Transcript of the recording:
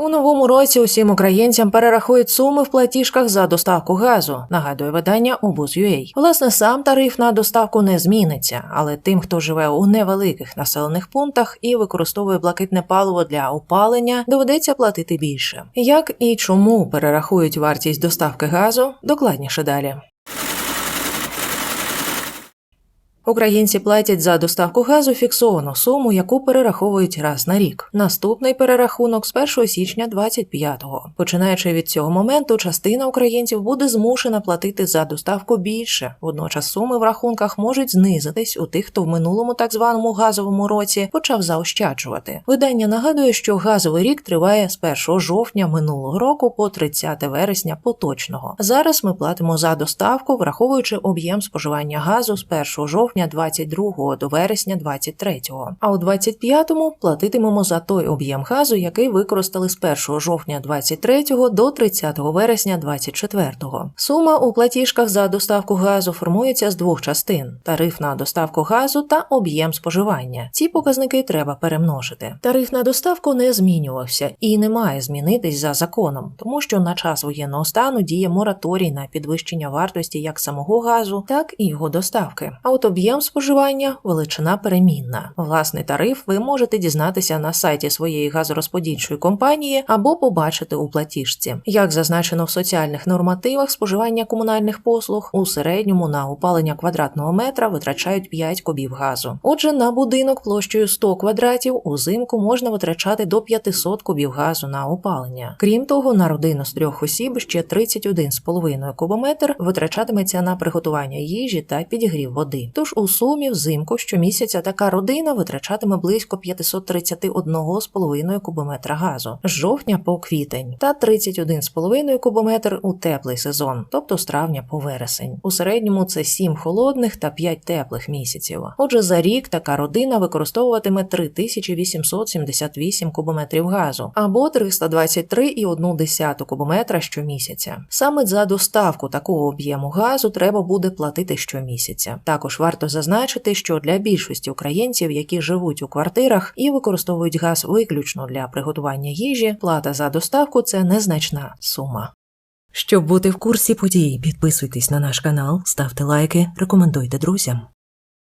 У новому році усім українцям перерахують суми в платіжках за доставку газу. Нагадує видання Обуз.UA. Власне, сам тариф на доставку не зміниться, але тим, хто живе у невеликих населених пунктах і використовує блакитне паливо для опалення, доведеться платити більше. Як і чому перерахують вартість доставки газу, докладніше далі. Українці платять за доставку газу фіксовану суму, яку перераховують раз на рік. Наступний перерахунок з 1 січня 25-го. Починаючи від цього моменту, частина українців буде змушена платити за доставку більше. Водночас суми в рахунках можуть знизитись у тих, хто в минулому так званому газовому році почав заощаджувати. Видання нагадує, що газовий рік триває з 1 жовтня минулого року по 30 вересня поточного. Зараз ми платимо за доставку, враховуючи об'єм споживання газу з 1 жовтня 22 до вересня 23. А у 25-му платитимемо за той об'єм газу, який використали з 1 жовтня 23 до 30 вересня 24. Сума у платіжках за доставку газу формується з двох частин: тариф на доставку газу та об'єм споживання. Ці показники треба перемножити. Тариф на доставку не змінювався і не має змінитись за законом, тому що на час воєнного стану діє мораторій на підвищення вартості як самого газу, так і його доставки. А от об'єм споживання величина перемінна. Власний тариф ви можете дізнатися на сайті своєї газорозподільчої компанії або побачити у платіжці. Як зазначено в соціальних нормативах, споживання комунальних послуг у середньому на опалення квадратного метра витрачають 5 кубів газу. Отже, на будинок площею 100 квадратів узимку можна витрачати до 500 кубів газу на опалення. Крім того, на родину з трьох осіб ще 31,5 кубометр витрачатиметься на приготування їжі та підігрів води. Тож у сумі взимку щомісяця така родина витрачатиме близько 531,5 кубометра газу з жовтня по квітень та 31,5 кубометр у теплий сезон, тобто з травня по вересень. У середньому це 7 холодних та 5 теплих місяців. Отже, за рік така родина використовуватиме 3878 кубометрів газу або 323,1 кубометра щомісяця. Саме за доставку такого об'єму газу треба буде платити щомісяця. Також варто зазначити, що для більшості українців, які живуть у квартирах і використовують газ виключно для приготування їжі, плата за доставку це незначна сума. Щоб бути в курсі подій, підписуйтесь на наш канал, ставте лайки, рекомендуйте друзям.